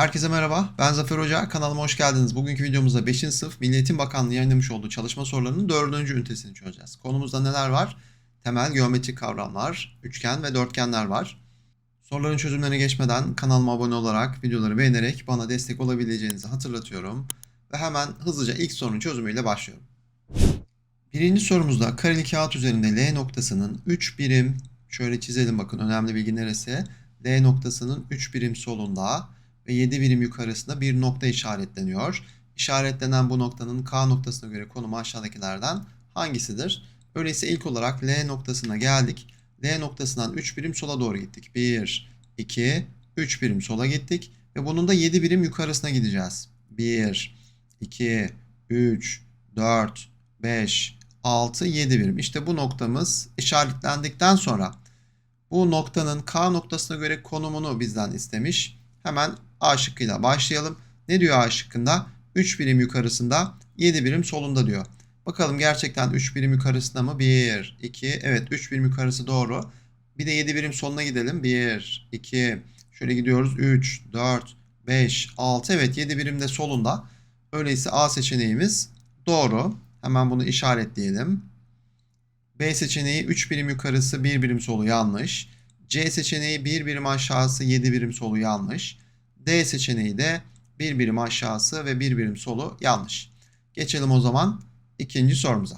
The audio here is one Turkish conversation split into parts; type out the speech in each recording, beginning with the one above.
Herkese merhaba, ben Zafer Hoca. Kanalıma hoş geldiniz. Bugünkü videomuzda 5. sınıf Milli Eğitim Bakanlığı yayınlamış olduğu çalışma sorularının 4. ünitesini çözeceğiz. Konumuzda neler var? Temel geometrik kavramlar, üçgen ve dörtgenler var. Soruların çözümlerine geçmeden kanalıma abone olarak, videoları beğenerek bana destek olabileceğinizi hatırlatıyorum. Ve hemen hızlıca ilk sorunun çözümüyle başlıyorum. Birinci sorumuzda kareli kağıt üzerinde L noktasının 3 birim, şöyle çizelim bakın önemli bilgi neresi? L noktasının 3 birim solunda ve 7 birim yukarısında bir nokta işaretleniyor. İşaretlenen bu noktanın K noktasına göre konumu aşağıdakilerden hangisidir? Öyleyse ilk olarak L noktasına geldik. L noktasından 3 birim sola doğru gittik. 1, 2, 3 birim sola gittik. Ve bunun da 7 birim yukarısına gideceğiz. 1, 2, 3, 4, 5, 6, 7 birim. İşte bu noktamız işaretlendikten sonra bu noktanın K noktasına göre konumunu bizden istemiş. Hemen A şıkkıyla başlayalım. Ne diyor A şıkkında? 3 birim yukarısında 7 birim solunda diyor. Bakalım gerçekten 3 birim yukarısında mı? 1, 2, evet 3 birim yukarısı doğru. Bir de 7 birim soluna gidelim. 1, 2, şöyle gidiyoruz. 3, 4, 5, 6, evet 7 birim de solunda. Öyleyse A seçeneğimiz doğru. Hemen bunu işaretleyelim. B seçeneği 3 birim yukarısı 1 birim solu yanlış. C seçeneği 1 birim aşağısı 7 birim solu yanlış. D seçeneği de 1 birim aşağısı ve 1 birim solu yanlış. Geçelim o zaman ikinci sorumuza.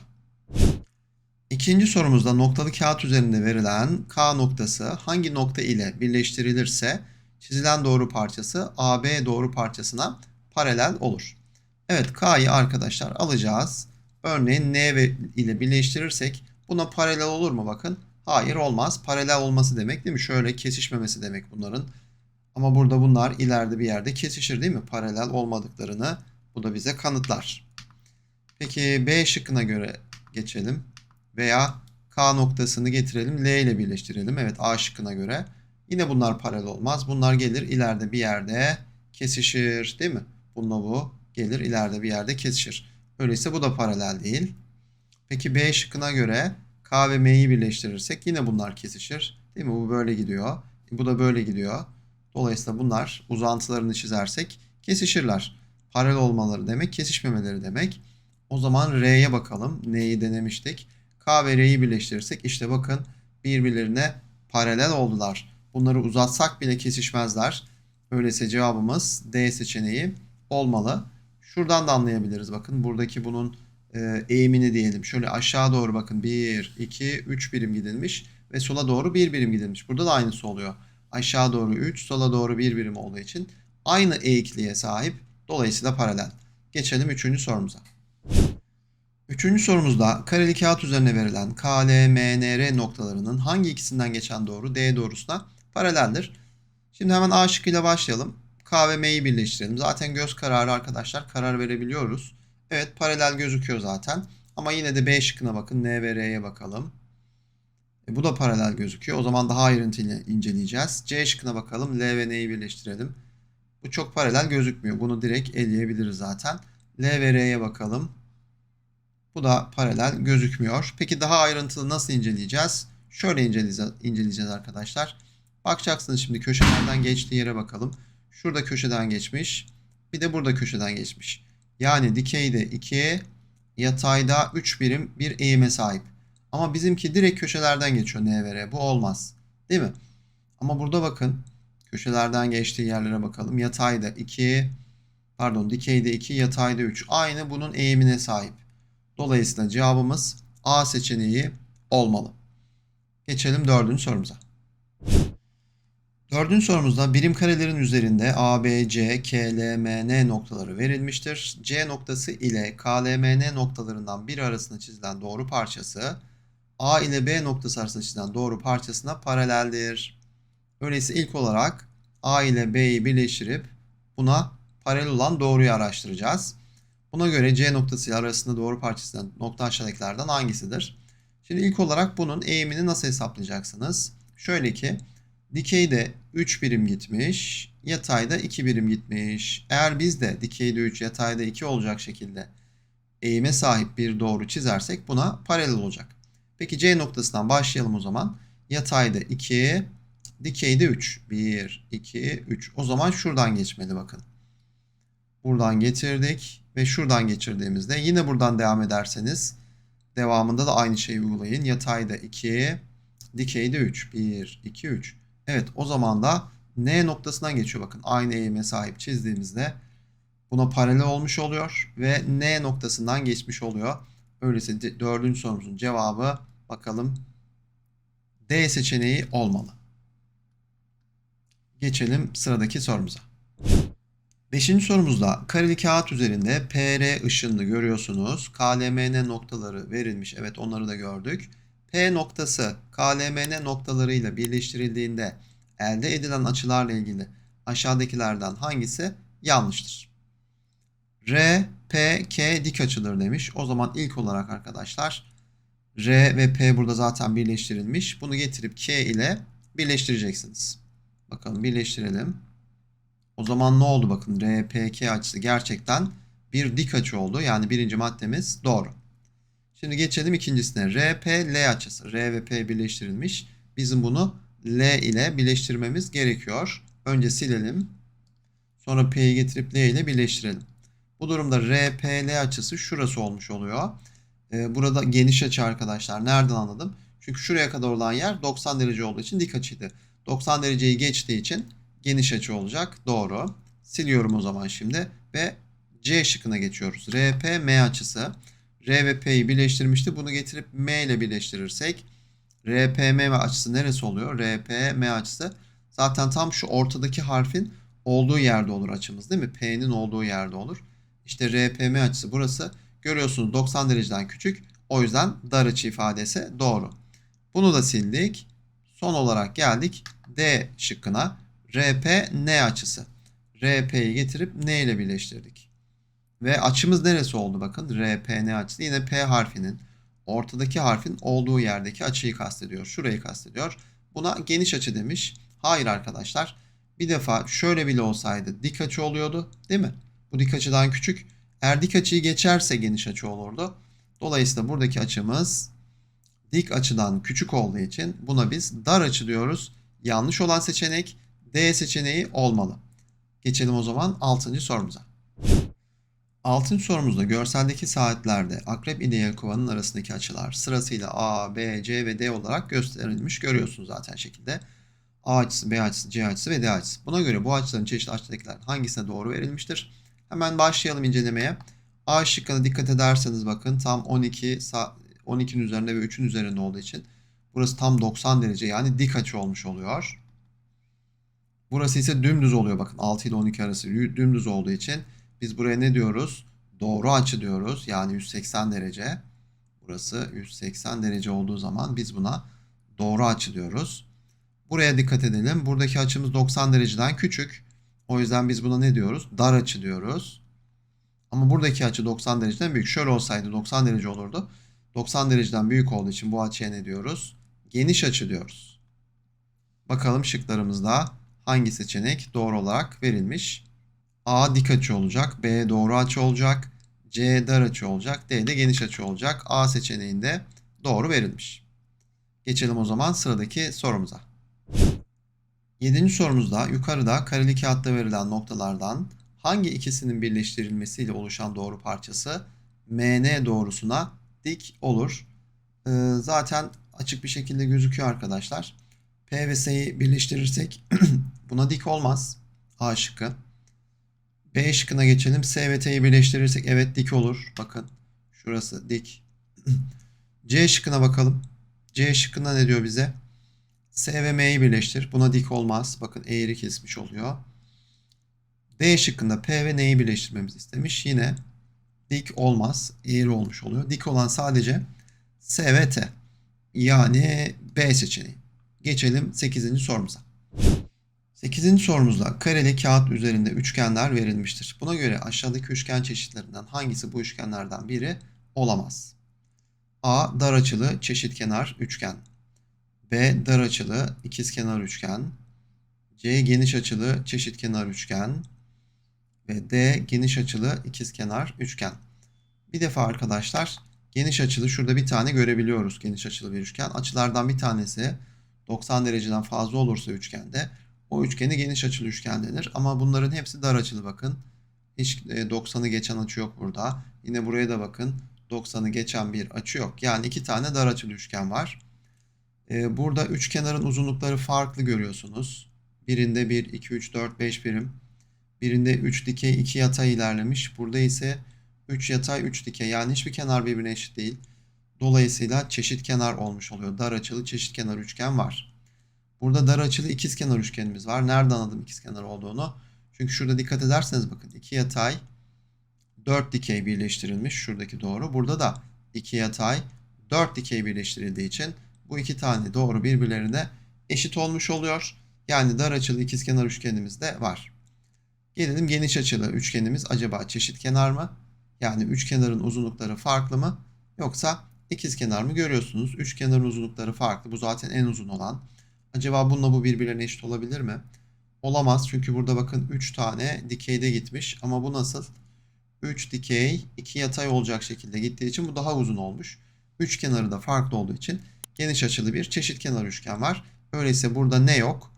İkinci sorumuzda noktalı kağıt üzerinde verilen K noktası hangi nokta ile birleştirilirse çizilen doğru parçası AB doğru parçasına paralel olur. Evet K'yı arkadaşlar alacağız. Örneğin N ile birleştirirsek buna paralel olur mu bakın? Hayır olmaz. Paralel olması demek değil mi? Şöyle kesişmemesi demek bunların. Ama burada bunlar ileride bir yerde kesişir değil mi? Paralel olmadıklarını bu da bize kanıtlar. Peki B şıkkına göre geçelim. Veya K noktasını getirelim. L ile birleştirelim. Evet A şıkkına göre. Yine bunlar paralel olmaz. Bunlar gelir ileride bir yerde kesişir değil mi? Bununla bu gelir ileride bir yerde kesişir. Öyleyse bu da paralel değil. Peki B şıkkına göre K ve M'yi birleştirirsek yine bunlar kesişir. Değil mi? Bu böyle gidiyor. Bu da böyle gidiyor. Dolayısıyla bunlar uzantılarını çizersek kesişirler. Paralel olmaları demek, kesişmemeleri demek. O zaman R'ye bakalım. Neyi denemiştik? K ve R'yi birleştirirsek işte bakın birbirlerine paralel oldular. Bunları uzatsak bile kesişmezler. Öyleyse cevabımız D seçeneği olmalı. Şuradan da anlayabiliriz. Bakın buradaki bunun eğimini diyelim. Şöyle aşağı doğru bakın 1, 2, 3 birim gidilmiş ve sola doğru 1 birim gidilmiş. Burada da aynısı oluyor. Aşağı doğru 3, sola doğru 1 birim olduğu için aynı eğikliğe sahip. Dolayısıyla paralel. Geçelim 3. sorumuza. Üçüncü sorumuzda kareli kağıt üzerine verilen K, L, M, N, R noktalarının hangi ikisinden geçen doğru D doğrusuna paraleldir? Şimdi hemen A şıkkıyla başlayalım. K ve M'yi birleştirelim. Zaten göz kararı arkadaşlar karar verebiliyoruz. Evet paralel gözüküyor zaten. Ama yine de B şıkkına bakın. N ve R'ye bakalım. E, bu da paralel gözüküyor. O zaman daha ayrıntılı inceleyeceğiz. C şıkkına bakalım. L ve N'yi birleştirelim. Bu çok paralel gözükmüyor. Bunu direkt eleyebiliriz zaten. L ve R'ye bakalım. Bu da paralel gözükmüyor. Peki daha ayrıntılı nasıl inceleyeceğiz? Şöyle inceleyeceğiz, inceleyeceğiz arkadaşlar. Bakacaksınız şimdi köşelerden geçtiği yere bakalım. Şurada köşeden geçmiş. Bir de burada köşeden geçmiş. Yani dikeyde 2, yatayda 3 birim bir eğime sahip. Ama bizimki direkt köşelerden geçiyor N. Bu olmaz. Değil mi? Ama burada bakın. Köşelerden geçtiği yerlere bakalım. Yatayda 2, pardon dikeyde 2, yatayda 3. Aynı bunun eğimine sahip. Dolayısıyla cevabımız A seçeneği olmalı. Geçelim dördüncü sorumuza. Dördüncü sorumuzda birim karelerin üzerinde A, B, C, K, L, M, N noktaları verilmiştir. C noktası ile K, L, M, N noktalarından biri arasında çizilen doğru parçası A ile B noktası arasında çizilen doğru parçasına paraleldir. Öyleyse ilk olarak A ile B'yi birleştirip buna paralel olan doğruyu araştıracağız. Buna göre C noktası ile arasında doğru parçasından nokta aşağıdakilerden hangisidir? Şimdi ilk olarak bunun eğimini nasıl hesaplayacaksınız? Şöyle ki dikeyde 3 birim gitmiş, yatayda 2 birim gitmiş. Eğer biz de dikeyde 3, yatayda 2 olacak şekilde eğime sahip bir doğru çizersek buna paralel olacak. Peki C noktasından başlayalım o zaman. Yatayda 2, Dikeyde 3. 1, 2, 3. O zaman şuradan geçmeli bakın. Buradan getirdik ve şuradan geçirdiğimizde yine buradan devam ederseniz devamında da aynı şeyi uygulayın. Yatayda 2, dikeyde 3. 1, 2, 3. Evet o zaman da N noktasından geçiyor bakın. Aynı eğime sahip çizdiğimizde buna paralel olmuş oluyor ve N noktasından geçmiş oluyor. Öyleyse dördüncü sorumuzun cevabı bakalım D seçeneği olmalı. Geçelim sıradaki sorumuza. Beşinci sorumuzda kareli kağıt üzerinde PR ışınını görüyorsunuz. KLMN noktaları verilmiş. Evet onları da gördük. P noktası KLMN noktalarıyla birleştirildiğinde elde edilen açılarla ilgili aşağıdakilerden hangisi yanlıştır? R, P, K dik açıdır demiş. O zaman ilk olarak arkadaşlar R ve P burada zaten birleştirilmiş. Bunu getirip K ile birleştireceksiniz. Bakalım birleştirelim. O zaman ne oldu bakın RPK açısı gerçekten bir dik açı oldu. Yani birinci maddemiz doğru. Şimdi geçelim ikincisine. RPL açısı. R ve P birleştirilmiş. Bizim bunu L ile birleştirmemiz gerekiyor. Önce silelim. Sonra P'yi getirip L ile birleştirelim. Bu durumda RPL açısı şurası olmuş oluyor. Ee, burada geniş açı arkadaşlar. Nereden anladım? Çünkü şuraya kadar olan yer 90 derece olduğu için dik açıydı. 90 dereceyi geçtiği için geniş açı olacak. Doğru. Siliyorum o zaman şimdi ve C şıkkına geçiyoruz. RP M açısı. R ve P'yi birleştirmişti. Bunu getirip M ile birleştirirsek RPM açısı neresi oluyor? RPM açısı zaten tam şu ortadaki harfin olduğu yerde olur açımız değil mi? P'nin olduğu yerde olur. İşte RPM açısı burası. Görüyorsunuz 90 dereceden küçük. O yüzden dar açı ifadesi doğru. Bunu da sildik. Son olarak geldik D şıkkına. RP N açısı. RP'yi getirip N ile birleştirdik. Ve açımız neresi oldu bakın. RP N açısı yine P harfinin ortadaki harfin olduğu yerdeki açıyı kastediyor. Şurayı kastediyor. Buna geniş açı demiş. Hayır arkadaşlar. Bir defa şöyle bile olsaydı dik açı oluyordu değil mi? Bu dik açıdan küçük. Eğer dik açıyı geçerse geniş açı olurdu. Dolayısıyla buradaki açımız dik açıdan küçük olduğu için buna biz dar açı diyoruz. Yanlış olan seçenek D seçeneği olmalı. Geçelim o zaman 6. sorumuza. 6. sorumuzda görseldeki saatlerde akrep ile yelkovanın arasındaki açılar sırasıyla A, B, C ve D olarak gösterilmiş. Görüyorsunuz zaten şekilde. A açısı, B açısı, C açısı ve D açısı. Buna göre bu açıların çeşitli açıdakiler hangisine doğru verilmiştir? Hemen başlayalım incelemeye. A şıkkına dikkat ederseniz bakın tam 12 12'nin üzerinde ve 3'ün üzerinde olduğu için burası tam 90 derece yani dik açı olmuş oluyor. Burası ise dümdüz oluyor bakın 6 ile 12 arası dümdüz olduğu için biz buraya ne diyoruz? Doğru açı diyoruz. Yani 180 derece. Burası 180 derece olduğu zaman biz buna doğru açı diyoruz. Buraya dikkat edelim. Buradaki açımız 90 dereceden küçük. O yüzden biz buna ne diyoruz? Dar açı diyoruz. Ama buradaki açı 90 dereceden büyük. Şöyle olsaydı 90 derece olurdu. 90 dereceden büyük olduğu için bu açıya ne diyoruz? Geniş açı diyoruz. Bakalım şıklarımızda hangi seçenek doğru olarak verilmiş? A dik açı olacak. B doğru açı olacak. C dar açı olacak. D de geniş açı olacak. A seçeneğinde doğru verilmiş. Geçelim o zaman sıradaki sorumuza. Yedinci sorumuzda yukarıda kareli kağıtta verilen noktalardan hangi ikisinin birleştirilmesiyle oluşan doğru parçası MN doğrusuna dik olur? Ee, zaten açık bir şekilde gözüküyor arkadaşlar. P ve S'yi birleştirirsek buna dik olmaz. A şıkkı. B şıkkına geçelim. S ve T'yi birleştirirsek evet dik olur. Bakın şurası dik. C şıkkına bakalım. C şıkkında ne diyor bize? S ve M'yi birleştir. Buna dik olmaz. Bakın eğri kesmiş oluyor. D şıkkında P ve N'yi birleştirmemizi istemiş. Yine dik olmaz. Eğri olmuş oluyor. Dik olan sadece S ve T. Yani B seçeneği. Geçelim 8. sorumuza. 8. sorumuzda kareli kağıt üzerinde üçgenler verilmiştir. Buna göre aşağıdaki üçgen çeşitlerinden hangisi bu üçgenlerden biri olamaz? A. Dar açılı çeşitkenar üçgen. B. Dar açılı ikizkenar üçgen. C. Geniş açılı çeşitkenar üçgen. Ve D. Geniş açılı ikizkenar üçgen. Bir defa arkadaşlar geniş açılı şurada bir tane görebiliyoruz geniş açılı bir üçgen. Açılardan bir tanesi 90 dereceden fazla olursa üçgende o üçgeni geniş açılı üçgen denir. Ama bunların hepsi dar açılı bakın. Hiç e, 90'ı geçen açı yok burada. Yine buraya da bakın. 90'ı geçen bir açı yok. Yani iki tane dar açılı üçgen var. E, burada üç kenarın uzunlukları farklı görüyorsunuz. Birinde 1, 2, 3, 4, 5 birim. Birinde 3 dikey 2 yatay ilerlemiş. Burada ise 3 yatay 3 dikey. Yani hiçbir kenar birbirine eşit değil. Dolayısıyla çeşit kenar olmuş oluyor. Dar açılı çeşit kenar üçgen var. Burada dar açılı ikiz kenar üçgenimiz var. Nereden anladım ikiz kenar olduğunu? Çünkü şurada dikkat ederseniz bakın 2 yatay 4 dikey birleştirilmiş. Şuradaki doğru. Burada da 2 yatay 4 dikey birleştirildiği için bu iki tane doğru birbirlerine eşit olmuş oluyor. Yani dar açılı ikizkenar üçgenimiz de var. Gelelim geniş açılı üçgenimiz acaba çeşit kenar mı? Yani üç kenarın uzunlukları farklı mı? Yoksa ikizkenar mı görüyorsunuz? Üç kenarın uzunlukları farklı. Bu zaten en uzun olan. Acaba bununla bu birbirlerine eşit olabilir mi? Olamaz çünkü burada bakın 3 tane dikeyde gitmiş ama bu nasıl? 3 dikey 2 yatay olacak şekilde gittiği için bu daha uzun olmuş. Üç kenarı da farklı olduğu için geniş açılı bir çeşit kenar üçgen var. Öyleyse burada ne yok?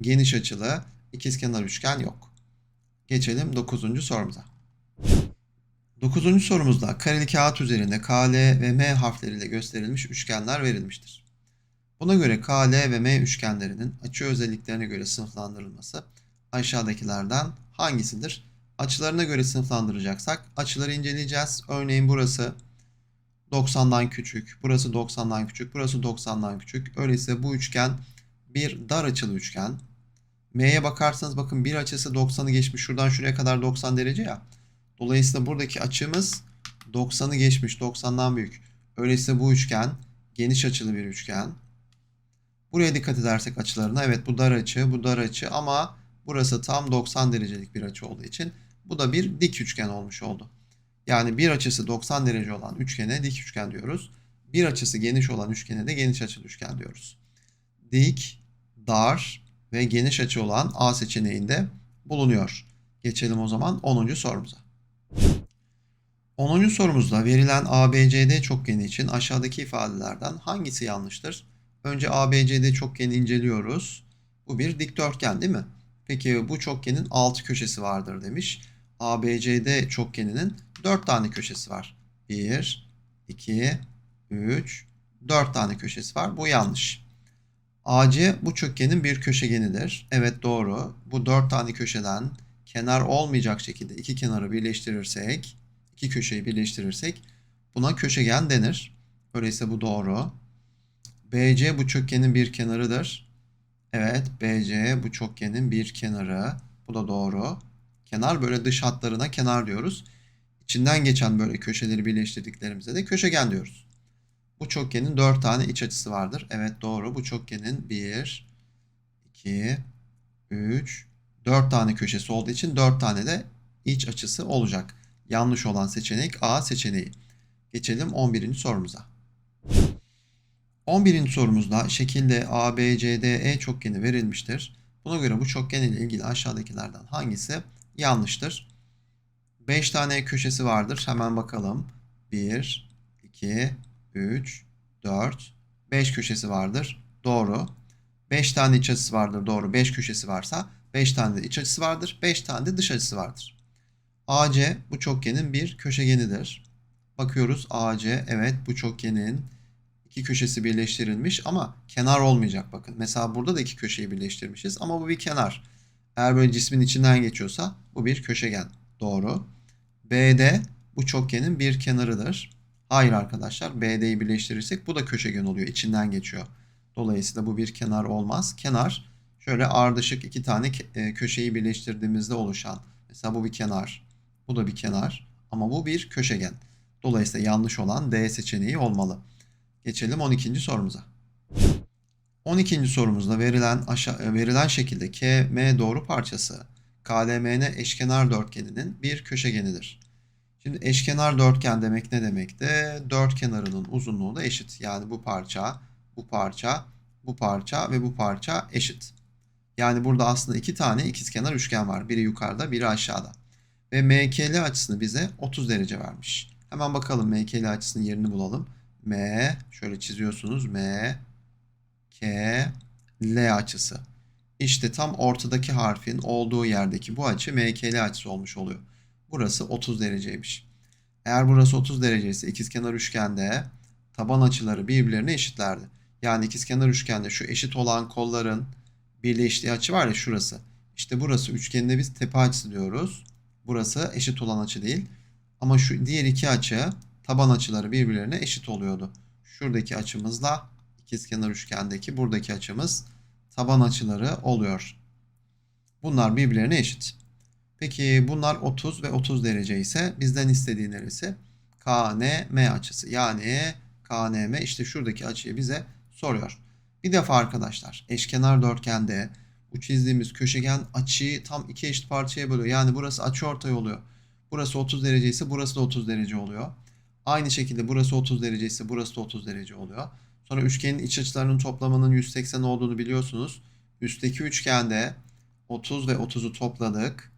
Geniş açılı ikizkenar üçgen yok. Geçelim 9. sorumuza. 9. sorumuzda kareli kağıt üzerinde KL ve M harfleriyle gösterilmiş üçgenler verilmiştir. Buna göre KL ve M üçgenlerinin açı özelliklerine göre sınıflandırılması aşağıdakilerden hangisidir? Açılarına göre sınıflandıracaksak açıları inceleyeceğiz. Örneğin burası 90'dan küçük, burası 90'dan küçük, burası 90'dan küçük. Öyleyse bu üçgen bir dar açılı üçgen. M'ye bakarsanız bakın bir açısı 90'ı geçmiş. Şuradan şuraya kadar 90 derece ya. Dolayısıyla buradaki açımız 90'ı geçmiş. 90'dan büyük. Öyleyse bu üçgen geniş açılı bir üçgen. Buraya dikkat edersek açılarına evet bu dar açı, bu dar açı ama burası tam 90 derecelik bir açı olduğu için bu da bir dik üçgen olmuş oldu. Yani bir açısı 90 derece olan üçgene dik üçgen diyoruz. Bir açısı geniş olan üçgene de geniş açılı üçgen diyoruz. Dik, dar ve geniş açı olan A seçeneğinde bulunuyor. Geçelim o zaman 10. sorumuza. 10. sorumuzda verilen ABCD çokgeni için aşağıdaki ifadelerden hangisi yanlıştır? Önce ABCD çokgeni inceliyoruz. Bu bir dikdörtgen değil mi? Peki bu çokgenin 6 köşesi vardır demiş. ABCD çokgeninin 4 tane köşesi var. 1, 2, 3, 4 tane köşesi var. Bu yanlış. AC bu çokgenin bir köşegenidir. Evet doğru. Bu 4 tane köşeden kenar olmayacak şekilde iki kenarı birleştirirsek, iki köşeyi birleştirirsek buna köşegen denir. Öyleyse bu doğru. BC bu çokgenin bir kenarıdır. Evet BC bu çokgenin bir kenarı. Bu da doğru. Kenar böyle dış hatlarına kenar diyoruz. İçinden geçen böyle köşeleri birleştirdiklerimize de köşegen diyoruz. Bu çokgenin 4 tane iç açısı vardır. Evet doğru. Bu çokgenin 1, 2, 3, 4 tane köşesi olduğu için 4 tane de iç açısı olacak. Yanlış olan seçenek A seçeneği. Geçelim 11. sorumuza. 11. sorumuzda şekilde ABCDE çokgeni verilmiştir. Buna göre bu çokgen ile ilgili aşağıdakilerden hangisi yanlıştır? 5 tane köşesi vardır. Hemen bakalım. 1, 2, 3, 4, 5 köşesi vardır. Doğru. 5 tane iç açısı vardır. Doğru. 5 köşesi varsa 5 tane de iç açısı vardır. 5 tane de dış açısı vardır. AC bu çokgenin bir köşegenidir. Bakıyoruz AC evet bu çokgenin iki köşesi birleştirilmiş ama kenar olmayacak bakın. Mesela burada da iki köşeyi birleştirmişiz ama bu bir kenar. Eğer böyle cismin içinden geçiyorsa bu bir köşegen. Doğru. BD bu çokgenin bir kenarıdır. Hayır arkadaşlar BD'yi birleştirirsek bu da köşegen oluyor. içinden geçiyor. Dolayısıyla bu bir kenar olmaz. Kenar şöyle ardışık iki tane e, köşeyi birleştirdiğimizde oluşan. Mesela bu bir kenar. Bu da bir kenar. Ama bu bir köşegen. Dolayısıyla yanlış olan D seçeneği olmalı. Geçelim 12. sorumuza. 12. sorumuzda verilen aşağı, verilen şekilde KM doğru parçası KLMN eşkenar dörtgeninin bir köşegenidir. Şimdi eşkenar dörtgen demek ne demek de dört kenarının uzunluğu da eşit. Yani bu parça, bu parça, bu parça ve bu parça eşit. Yani burada aslında iki tane ikizkenar üçgen var. Biri yukarıda, biri aşağıda. Ve MKL açısını bize 30 derece vermiş. Hemen bakalım MKL açısının yerini bulalım. M şöyle çiziyorsunuz. M K L açısı. İşte tam ortadaki harfin olduğu yerdeki bu açı MKL açısı olmuş oluyor. Burası 30 dereceymiş. Eğer burası 30 derece ise ikizkenar üçgende taban açıları birbirlerine eşitlerdi. Yani ikizkenar üçgende şu eşit olan kolların birleştiği açı var ya şurası. İşte burası üçgeninde biz tepe açısı diyoruz. Burası eşit olan açı değil. Ama şu diğer iki açı taban açıları birbirlerine eşit oluyordu. Şuradaki açımızla ikizkenar üçgendeki buradaki açımız taban açıları oluyor. Bunlar birbirlerine eşit. Peki bunlar 30 ve 30 derece ise bizden istediği neresi? KNM açısı. Yani KNM işte şuradaki açıyı bize soruyor. Bir defa arkadaşlar eşkenar dörtgende bu çizdiğimiz köşegen açıyı tam iki eşit parçaya bölüyor. Yani burası açıortay oluyor. Burası 30 derece ise burası da 30 derece oluyor. Aynı şekilde burası 30 derece ise burası da 30 derece oluyor. Sonra üçgenin iç açılarının toplamının 180 olduğunu biliyorsunuz. Üstteki üçgende 30 ve 30'u topladık.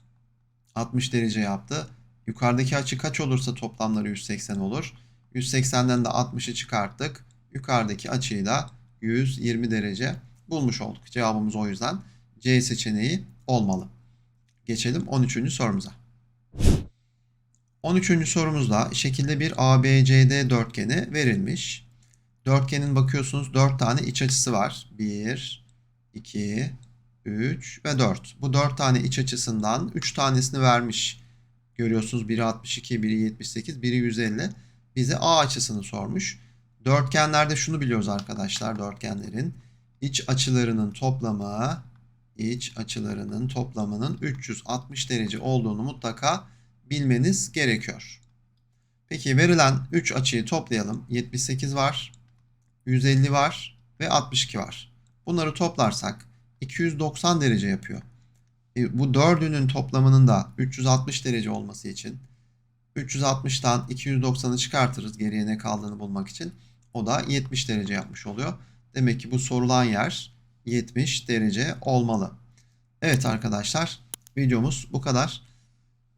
60 derece yaptı. Yukarıdaki açı kaç olursa toplamları 180 olur. 180'den de 60'ı çıkarttık. Yukarıdaki açıyı da 120 derece bulmuş olduk. Cevabımız o yüzden C seçeneği olmalı. Geçelim 13. sorumuza. 13. sorumuzda şekilde bir ABCD dörtgeni verilmiş. Dörtgenin bakıyorsunuz 4 tane iç açısı var. 1, 2, 3 ve 4. Bu 4 tane iç açısından 3 tanesini vermiş. Görüyorsunuz biri 62, biri 78, biri 150. Bize A açısını sormuş. Dörtgenlerde şunu biliyoruz arkadaşlar dörtgenlerin. iç açılarının toplamı iç açılarının toplamının 360 derece olduğunu mutlaka bilmeniz gerekiyor. Peki verilen 3 açıyı toplayalım. 78 var, 150 var ve 62 var. Bunları toplarsak 290 derece yapıyor. E, bu dördünün toplamının da 360 derece olması için 360'tan 290'ı çıkartırız geriye ne kaldığını bulmak için. O da 70 derece yapmış oluyor. Demek ki bu sorulan yer 70 derece olmalı. Evet arkadaşlar videomuz bu kadar.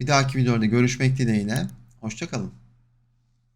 Bir dahaki videoda görüşmek dileğiyle. Hoşçakalın.